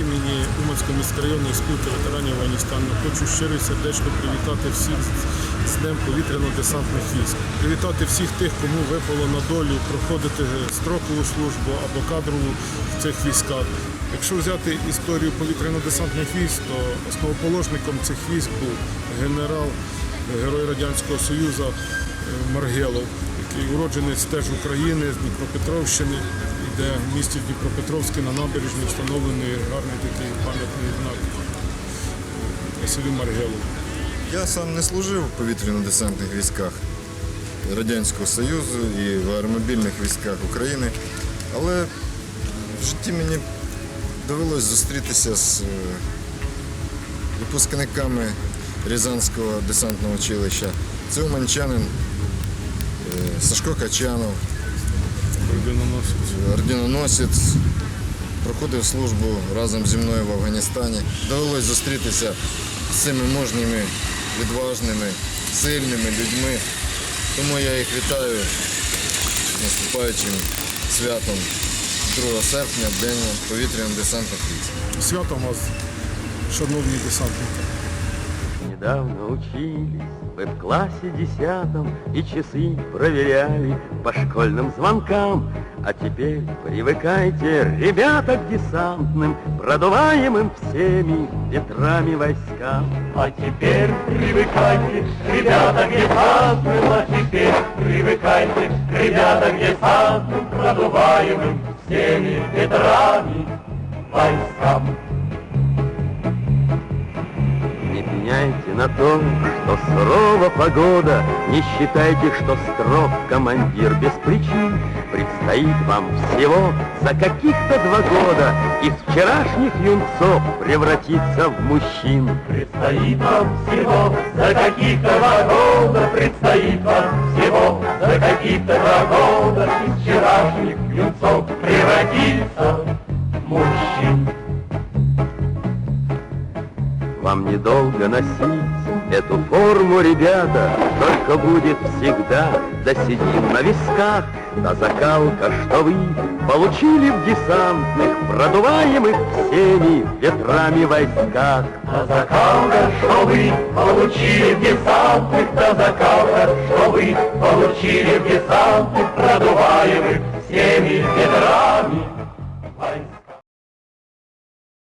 Ужгородської міськрайонної спілки ветеранів Афганістану. Хочу щиро і сердечно привітати всіх з Днем повітряно-десантних військ. Привітати всіх тих, кому випало на долю проходити строкову службу або кадрову в цих військах. Якщо взяти історію повітряно-десантних військ, то основоположником цих військ був генерал, герой Радянського Союзу е, Маргелов, який уродженець теж України з Дніпропетровщини, і де в місті Дніпропетровське на набережні встановлений гарний такий пам'ятний знак Василю Маргелову. Я сам не служив в повітряно-десантних військах Радянського Союзу і в аеромобільних військах України, але в житті мені довелось зустрітися з е, випускниками Рязанського десантного училища. Це уманчанин Сашко Качанов, Орденоносець. проходив службу разом зі мною в Афганістані. Довелось зустрітися з цими мужніми, відважними, сильними людьми. Тому я їх вітаю наступаючим святом 2 серпня, День повітряно-десантних військ. Святом вас, шановні десантники. Недавно учились вы в классе десятом И часы проверяли по школьным звонкам А теперь привыкайте, ребята, к десантным Продуваемым всеми ветрами войскам А теперь привыкайте, ребята, к десантным, а теперь привыкайте, ребята, к десантным, продуваемым всеми ветрами войскам. На то, что сурова погода, Не считайте, что строг командир без причин. Предстоит вам всего за каких-то два года Из вчерашних юнцов превратиться в мужчин. Предстоит вам всего за каких-то два года, предстоит вам Вам недолго носить эту форму, ребята, Только будет всегда, да сидим на висках, Да закалка, что вы получили в десантных, Продуваемых всеми ветрами войсках. Та закалка, что вы получили в десантных, та закалка, что вы получили в десантных,